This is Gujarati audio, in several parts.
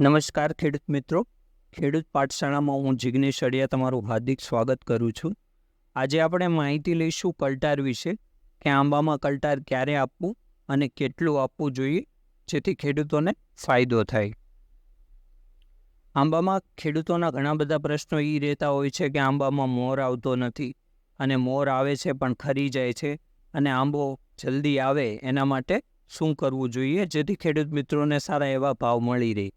નમસ્કાર ખેડૂત મિત્રો. ખેડૂત પાઠશાળામાં હું જિગ્નેશ અડિયા તમારું હાર્દિક સ્વાગત કરું છું. આજે આપણે માહિતી લઈશું કલટાર વિશે, કે આંબામાં કલટાર ક્યારે આપવું અને કેટલું આપવું જોઈએ, જેથી ખેડૂતોને ફાયદો થાય. આંબામાં ખેડૂતોના ઘણા બધા પ્રશ્નો એ રહેતા હોય છે કે આંબામાં મોર આવતો નથી અને મોર આવે છે પણ ખરી જાય છે અને આંબો જલ્દી આવે એના માટે શું કરવું જોઈએ જેથી ખેડૂત મિત્રોને સારા એવા ભાવ મળી રહે.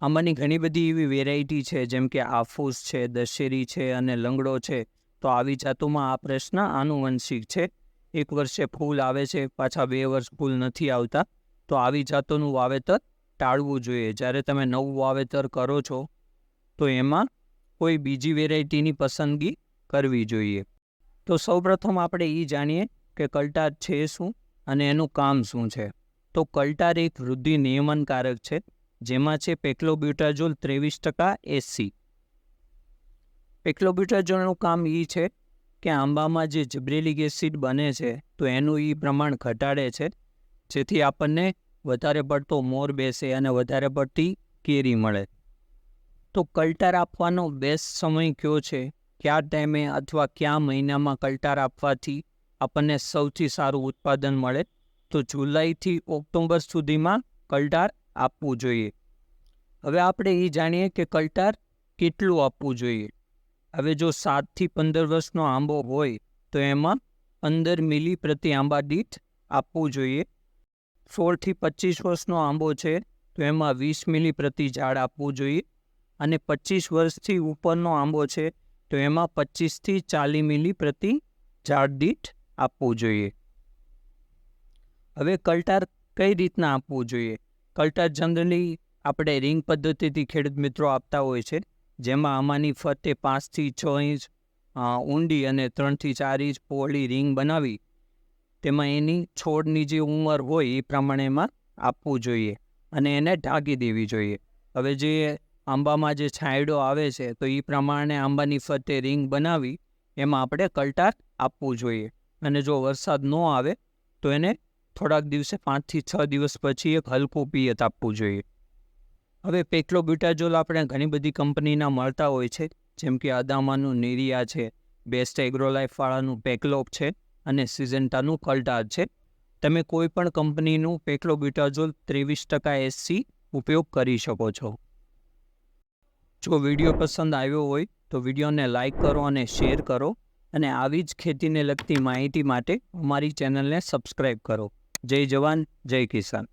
આમાંની ઘણી બધી એવી વેરાયટી છે, જેમ કે આફૂસ છે, દશેરી છે અને લંગડો છે. તો આવી જાતોમાં આ પ્રશ્ન આનુવંશિક છે. એક વર્ષે ફૂલ આવે છે, પાછા બે વર્ષ ફૂલ નથી આવતા. તો આવી જાતોનું વાવેતર ટાળવું જોઈએ. જ્યારે તમે નવું વાવેતર કરો છો, તો એમાં કોઈ બીજી વેરાયટીની પસંદગી કરવી જોઈએ. તો સૌપ્રથમ આપણે એ જાણીએ કે કલ્ટાર છે શું અને એનું કામ શું છે. તો કલ્ટાર એક વૃદ્ધિ નિયમનકારક છે. જેમાં છે પેક્લોબ્યુટાઝોલ ત્રેવીસ ટકા એસી પેક્લોબ્યુટાઝોલનું કામ એ છે કે આંબામાં જે જબ્રેલિક એસિડ બને છે, તો એનું એ પ્રમાણ ઘટાડે છે, જેથી આપણને વધારે પડતો મોર બેસે અને વધારે પડતી કેરી મળે. તો કલ્ટાર આપવાનો બેસ્ટ સમય કયો છે? કયા ટાઈમે અથવા કયા મહિનામાં કલ્ટાર આપવાથી આપણને સૌથી સારું ઉત્પાદન મળે? તો જુલાઈથી ઓક્ટોબર સુધીમાં કલ્ટાર આપવું જોઈએ. હવે આપણે એ જાણીએ કે કલ્ટાર કેટલું આપવું જોઈએ. હવે જો સાતથી પંદર વર્ષનો આંબો હોય, તો એમાં પંદર મિલી પ્રતિ આંબા દીઠ આપવું જોઈએ. સોળથી પચીસ વર્ષનો આંબો છે, તો એમાં વીસ મિલી પ્રતિ ઝાડ આપવું જોઈએ. અને પચીસ વર્ષથી ઉપરનો આંબો છે, તો એમાં પચીસથી ચાલીસ મિલી પ્રતિ ઝાડ દીઠ આપવું જોઈએ. હવે કલ્ટાર કઈ રીતના આપવું જોઈએ? કલ્ટાર જનરલી આપણે રિંગ પદ્ધતિથી ખેડૂત મિત્રો આપતા હોય છે. જેમાં આમાંની ફરતે પાંચથી છ ઇંચ ઊંડી અને ત્રણથી ચાર ઇંચ પહોળી રિંગ બનાવી તેમાં એની છોડની જે ઉંમર હોય એ પ્રમાણે એમાં આપવું જોઈએ અને એને ઢાંકી દેવી જોઈએ. હવે જે આંબામાં જે છાંયડો આવે છે તો એ પ્રમાણે આંબાની ફરતે રિંગ બનાવી એમાં આપણે કલ્ટાર આપવું જોઈએ. અને જો વરસાદ ન આવે તો એને થોડાક દિવસે, પાંચથી છ દિવસ પછી એક હલકું પિયત આપવું જોઈએ. હવે પેક્લોબ્યુટાઝોલ આપણે ઘણી બધી કંપનીના મળતા હોય છે, જેમ કે અદામાનું નિરિયા છે, બેસ્ટ એગ્રોલાઇફવાળાનું પેકલોપ છે અને સિઝન્ટાનું કલ્ટાર છે. તમે કોઈ પણ કંપનીનું પેક્લોબ્યુટાઝોલ ત્રેવીસ ટકા એસસી ઉપયોગ કરી શકો છો. જો વીડિયો પસંદ આવ્યો હોય, તો વિડીયોને લાઇક કરો અને શેર કરો અને આવી જ ખેતીને લગતી માહિતી માટે અમારી ચેનલને સબસ્ક્રાઈબ કરો. જય જવાન જય કિસાન